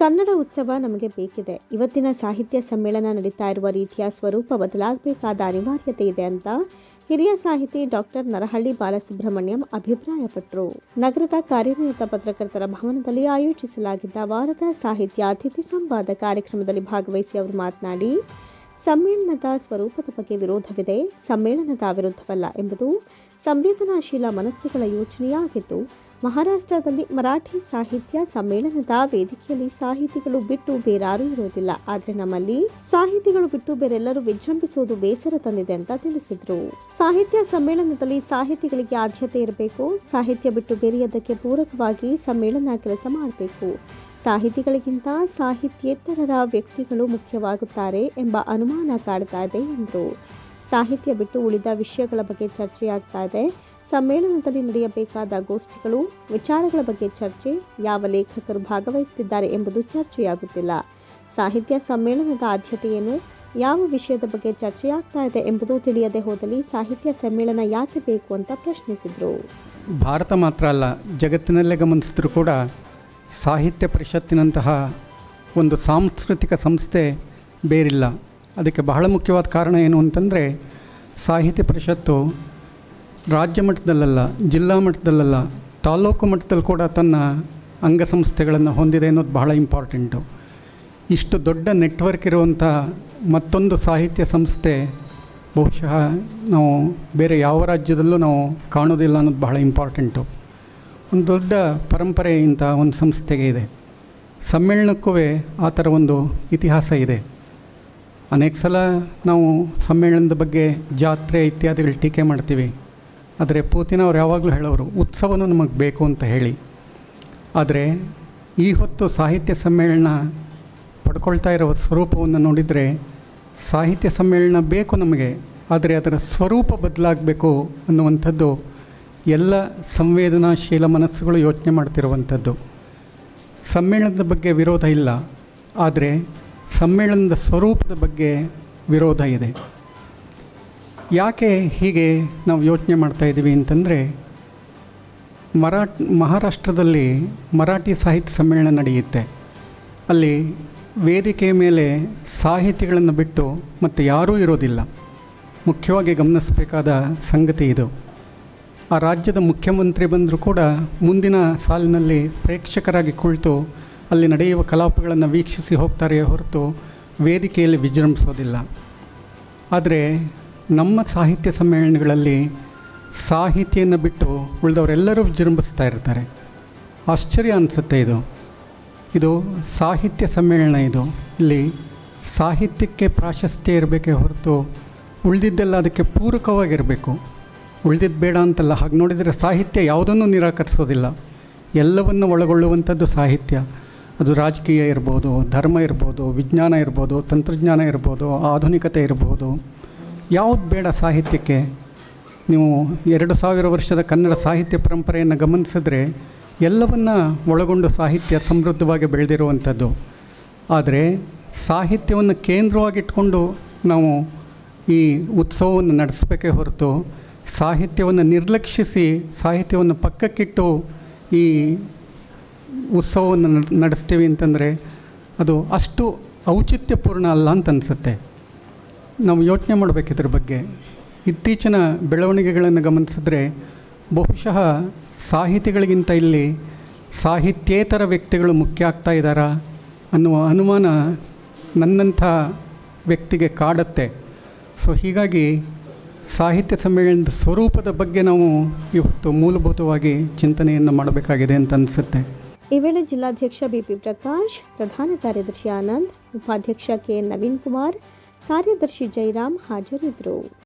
ಕನ್ನಡ ಉತ್ಸವ ನಮಗೆ ಬೇಕಿದೆ. ಇವತ್ತಿನ ಸಾಹಿತ್ಯ ಸಮ್ಮೇಳನ ನಡೀತಾ ಇರುವ ರೀತಿಯ ಸ್ವರೂಪ ಬದಲಾಗಬೇಕಾದ ಅನಿವಾರ್ಯತೆ ಇದೆ ಅಂತ ಹಿರಿಯ ಸಾಹಿತಿ ಡಾಕ್ಟರ್ ನರಹಳ್ಳಿ ಬಾಲಸುಬ್ರಹ್ಮಣ್ಯಂ ಅಭಿಪ್ರಾಯಪಟ್ಟರು ನಗರದ ಕಾರ್ಯನಿರತ ಪತ್ರಕರ್ತರ ಭವನದಲ್ಲಿ ಆಯೋಜಿಸಲಾಗಿದ್ದ ವಾರದ ಸಾಹಿತ್ಯ ಅತಿಥಿ ಸಂವಾದ ಕಾರ್ಯಕ್ರಮದಲ್ಲಿ ಭಾಗವಹಿಸಿ ಅವರು ಮಾತನಾಡಿ, ಸಮ್ಮೇಳನದ ಸ್ವರೂಪದ ಬಗ್ಗೆ ವಿರೋಧವಿದೆ, ಸಮ್ಮೇಳನದ ವಿರುದ್ಧವಲ್ಲ ಎಂಬುದು ಸಂವೇದನಾಶೀಲ ಮನಸ್ಸುಗಳ ಯೋಚನೆಯಾಗಿದ್ದು ಮಹಾರಾಷ್ಟ್ರದಲ್ಲಿ ಮರಾಠಿ ಸಾಹಿತ್ಯ ಸಮ್ಮೇಳನದ ವೇದಿಕೆಯಲ್ಲಿ ಸಾಹಿತಿಗಳು ಬಿಟ್ಟು ಬೇರಾರೂ ಇರೋದಿಲ್ಲ ಆದರೆ ನಮ್ಮಲ್ಲಿ ಸಾಹಿತಿಗಳು ಬಿಟ್ಟು ಬೇರೆಲ್ಲರೂ ವಿಜೃಂಭಿಸುವುದು ಬೇಸರ ತಂದಿದೆ ಅಂತ ತಿಳಿಸಿದ್ರು. ಸಾಹಿತ್ಯ ಸಮ್ಮೇಳನದಲ್ಲಿ ಸಾಹಿತಿಗಳಿಗೆ ಆದ್ಯತೆ ಇರಬೇಕು. ಸಾಹಿತ್ಯ ಬಿಟ್ಟು ಬೇರೆಯದಕ್ಕೆ ಪೂರಕವಾಗಿ ಸಮ್ಮೇಳನ ಕೆಲಸ ಮಾಡಬೇಕು. ಸಾಹಿತಿಗಳಿಗಿಂತ ಸಾಹಿತ್ಯೇತರರ ವ್ಯಕ್ತಿಗಳು ಮುಖ್ಯವಾಗುತ್ತಾರೆ ಎಂಬ ಅನುಮಾನ ಕಾಡ್ತಾ ಇದೆ ಎಂದರು. ಸಾಹಿತ್ಯ ಬಿಟ್ಟು ಉಳಿದ ವಿಷಯಗಳ ಬಗ್ಗೆ ಚರ್ಚೆಯಾಗ್ತಾ ಇದೆ. ಸಮ್ಮೇಳನದಲ್ಲಿ ನಡೆಯಬೇಕಾದ ಗೋಷ್ಠಿಗಳು, ವಿಚಾರಗಳ ಬಗ್ಗೆ ಚರ್ಚೆ, ಯಾವ ಲೇಖಕರು ಭಾಗವಹಿಸುತ್ತಿದ್ದಾರೆ ಎಂಬುದು ಚರ್ಚೆಯಾಗುತ್ತಿಲ್ಲ. ಸಾಹಿತ್ಯ ಸಮ್ಮೇಳನದ ಆದ್ಯತೆಯೇನು ಯಾವ ವಿಷಯದ ಬಗ್ಗೆ ಚರ್ಚೆಯಾಗ್ತಾ ಇದೆ ಎಂಬುದು ತಿಳಿಯದೆ ಹೋದಲ್ಲಿ ಸಾಹಿತ್ಯ ಸಮ್ಮೇಳನ ಯಾಕೆ ಬೇಕು ಅಂತ ಪ್ರಶ್ನಿಸಿದರು. ಭಾರತ ಮಾತ್ರ ಅಲ್ಲ, ಜಗತ್ತಿನಲ್ಲೇ ಗಮನಿಸಿದ್ರು ಕೂಡ ಸಾಹಿತ್ಯ ಪರಿಷತ್ತಿನಂತಹ ಒಂದು ಸಾಂಸ್ಕೃತಿಕ ಸಂಸ್ಥೆ ಬೇರಿಲ್ಲ. ಅದಕ್ಕೆ ಬಹಳ ಮುಖ್ಯವಾದ ಕಾರಣ ಏನು ಅಂತಂದರೆ, ಸಾಹಿತ್ಯ ಪರಿಷತ್ತು ರಾಜ್ಯ ಮಟ್ಟದಲ್ಲಲ್ಲ, ಜಿಲ್ಲಾ ಮಟ್ಟದಲ್ಲಲ್ಲ, ತಾಲೂಕು ಮಟ್ಟದಲ್ಲಿ ಕೂಡ ತನ್ನ ಅಂಗಸಂಸ್ಥೆಗಳನ್ನು ಹೊಂದಿದೆ ಅನ್ನೋದು ಬಹಳ ಇಂಪಾರ್ಟೆಂಟು. ಇಷ್ಟು ದೊಡ್ಡ ನೆಟ್ವರ್ಕ್ ಇರುವಂಥ ಮತ್ತೊಂದು ಸಾಹಿತ್ಯ ಸಂಸ್ಥೆ ಬಹುಶಃ ನಾವು ಬೇರೆ ಯಾವ ರಾಜ್ಯದಲ್ಲೂ ನಾವು ಕಾಣೋದಿಲ್ಲ ಅನ್ನೋದು ಬಹಳ ಇಂಪಾರ್ಟೆಂಟು. ಒಂದು ದೊಡ್ಡ ಪರಂಪರೆ ಇಂಥ ಒಂದು ಸಂಸ್ಥೆಗೆ ಇದೆ. ಸಮ್ಮೇಳನಕ್ಕೂ ಆ ಥರ ಒಂದು ಇತಿಹಾಸ ಇದೆ. ಅನೇಕ ಸಲ ನಾವು ಸಮ್ಮೇಳನದ ಬಗ್ಗೆ ಜಾತ್ರೆ ಇತ್ಯಾದಿಗಳು ಟೀಕೆ ಮಾಡ್ತೀವಿ. ಆದರೆ ಪೂತಿನ ಅವ್ರು ಯಾವಾಗಲೂ ಹೇಳೋರು, ಉತ್ಸವನೂ ನಮಗೆ ಬೇಕು ಅಂತ ಹೇಳಿ. ಆದರೆ ಈ ಹೊತ್ತು ಸಾಹಿತ್ಯ ಸಮ್ಮೇಳನ ಪಡ್ಕೊಳ್ತಾ ಇರೋ ಸ್ವರೂಪವನ್ನು ನೋಡಿದರೆ ಸಾಹಿತ್ಯ ಸಮ್ಮೇಳನ ಬೇಕು ನಮಗೆ, ಆದರೆ ಅದರ ಸ್ವರೂಪ ಬದಲಾಗಬೇಕು ಅನ್ನುವಂಥದ್ದು ಎಲ್ಲ ಸಂವೇದನಾಶೀಲ ಮನಸ್ಸುಗಳು ಯೋಚನೆ ಮಾಡ್ತಿರುವಂಥದ್ದು. ಸಮ್ಮೇಳನದ ಬಗ್ಗೆ ವಿರೋಧ ಇಲ್ಲ, ಆದರೆ ಸಮ್ಮೇಳನದ ಸ್ವರೂಪದ ಬಗ್ಗೆ ವಿರೋಧ ಇದೆ. ಯಾಕೆ ಹೀಗೆ ನಾವು ಯೋಚನೆ ಮಾಡ್ತಾಯಿದ್ದೀವಿ ಅಂತಂದರೆ, ಮರಾಠ್, ಮಹಾರಾಷ್ಟ್ರದಲ್ಲಿ ಮರಾಠಿ ಸಾಹಿತ್ಯ ಸಮ್ಮೇಳನ ನಡೆಯುತ್ತೆ. ಅಲ್ಲಿ ವೇದಿಕೆಯ ಮೇಲೆ ಸಾಹಿತಿಗಳನ್ನು ಬಿಟ್ಟು ಮತ್ತು ಯಾರೂ ಇರೋದಿಲ್ಲ. ಮುಖ್ಯವಾಗಿ ಗಮನಿಸಬೇಕಾದ ಸಂಗತಿ ಇದು. ಆ ರಾಜ್ಯದ ಮುಖ್ಯಮಂತ್ರಿ ಬಂದರೂ ಕೂಡ ಮುಂದಿನ ಸಾಲಿನಲ್ಲಿ ಪ್ರೇಕ್ಷಕರಾಗಿ ಕುಳಿತು ಅಲ್ಲಿ ನಡೆಯುವ ಕಲಾಪಗಳನ್ನು ವೀಕ್ಷಿಸಿ ಹೋಗ್ತಾರೆ ಹೊರತು ವೇದಿಕೆಯಲ್ಲಿ ವಿಜೃಂಭಿಸೋದಿಲ್ಲ. ಆದರೆ ನಮ್ಮ ಸಾಹಿತ್ಯ ಸಮ್ಮೇಳನಗಳಲ್ಲಿ ಸಾಹಿತಿಯನ್ನು ಬಿಟ್ಟು ಉಳಿದವರೆಲ್ಲರೂ ವಿಜೃಂಭಿಸ್ತಾ ಇರ್ತಾರೆ. ಆಶ್ಚರ್ಯ ಅನಿಸುತ್ತೆ ಇದು. ಇದು ಸಾಹಿತ್ಯ ಸಮ್ಮೇಳನ ಇದು. ಇಲ್ಲಿ ಸಾಹಿತ್ಯಕ್ಕೆ ಪ್ರಾಶಸ್ತ್ಯ ಇರಬೇಕೇ ಹೊರತು ಉಳಿದಿದ್ದೆಲ್ಲ ಅದಕ್ಕೆ ಪೂರಕವಾಗಿರಬೇಕು. ಉಳಿದಿದ್ದು ಬೇಡ ಅಂತಲ್ಲ, ಹಾಗೆ ನೋಡಿದರೆ ಸಾಹಿತ್ಯ ಯಾವುದನ್ನು ನಿರಾಕರಿಸೋದಿಲ್ಲ. ಎಲ್ಲವನ್ನು ಒಳಗೊಳ್ಳುವಂಥದ್ದು ಸಾಹಿತ್ಯ. ಅದು ರಾಜಕೀಯ ಇರ್ಬೋದು, ಧರ್ಮ ಇರ್ಬೋದು, ವಿಜ್ಞಾನ ಇರ್ಬೋದು, ತಂತ್ರಜ್ಞಾನ ಇರ್ಬೋದು, ಆಧುನಿಕತೆ ಇರ್ಬೋದು. ಯಾವುದು ಬೇಡ ಸಾಹಿತ್ಯಕ್ಕೆ? ನೀವು ಎರಡು ಸಾವಿರ ವರ್ಷದ ಕನ್ನಡ ಸಾಹಿತ್ಯ ಪರಂಪರೆಯನ್ನು ಗಮನಿಸಿದ್ರೆ ಎಲ್ಲವನ್ನ ಒಳಗೊಂಡು ಸಾಹಿತ್ಯ ಸಮೃದ್ಧವಾಗಿ ಬೆಳೆದಿರುವಂಥದ್ದು. ಆದರೆ ಸಾಹಿತ್ಯವನ್ನು ಕೇಂದ್ರವಾಗಿಟ್ಕೊಂಡು ನಾವು ಈ ಉತ್ಸವವನ್ನು ನಡೆಸಬೇಕೇ ಹೊರತು ಸಾಹಿತ್ಯವನ್ನು ನಿರ್ಲಕ್ಷಿಸಿ ಸಾಹಿತ್ಯವನ್ನು ಪಕ್ಕಕ್ಕಿಟ್ಟು ಈ ಉತ್ಸವವನ್ನು ನಡ್- ನಡೆಸ್ತೀವಿ ಅಂತಂದರೆ ಅದು ಅಷ್ಟು ಔಚಿತ್ಯಪೂರ್ಣ ಅಲ್ಲ ಅಂತ ಅನಿಸುತ್ತೆ. ನಾವು ಯೋಚನೆ ಮಾಡಬೇಕು ಇದ್ರ ಬಗ್ಗೆ. ಇತ್ತೀಚಿನ ಬೆಳವಣಿಗೆಗಳನ್ನು ಗಮನಿಸಿದ್ರೆ ಬಹುಶಃ ಸಾಹಿತಿಗಳಿಗಿಂತ ಇಲ್ಲಿ ಸಾಹಿತ್ಯೇತರ ವ್ಯಕ್ತಿಗಳು ಮುಖ್ಯ ಆಗ್ತಾ ಇದ್ದಾರಾ ಅನ್ನುವ ಅನುಮಾನ ನನ್ನಂಥ ವ್ಯಕ್ತಿಗೆ ಕಾಡತ್ತೆ. ಸೊ ಹೀಗಾಗಿ ಸಾಹಿತ್ಯ ಸಮ್ಮೇಳನದ ಸ್ವರೂಪದ ಬಗ್ಗೆ ನಾವು ಇವತ್ತು ಮೂಲಭೂತವಾಗಿ ಚಿಂತನೆಯನ್ನು ಮಾಡಬೇಕಾಗಿದೆ ಅಂತ ಅನಿಸುತ್ತೆ. ಈ ವೇಳೆ ಜಿಲ್ಲಾಧ್ಯಕ್ಷ ಬಿಪಿ ಪ್ರಕಾಶ್, ಪ್ರಧಾನ ಕಾರ್ಯದರ್ಶಿ ಆನಂದ್, ಉಪಾಧ್ಯಕ್ಷ ಕೆ ನವೀನ್ ಕುಮಾರ್ ಕಾರ್ಯದರ್ಶಿ ಜೈರಾಮ್ ಹಾಜರಿದ್ದರು.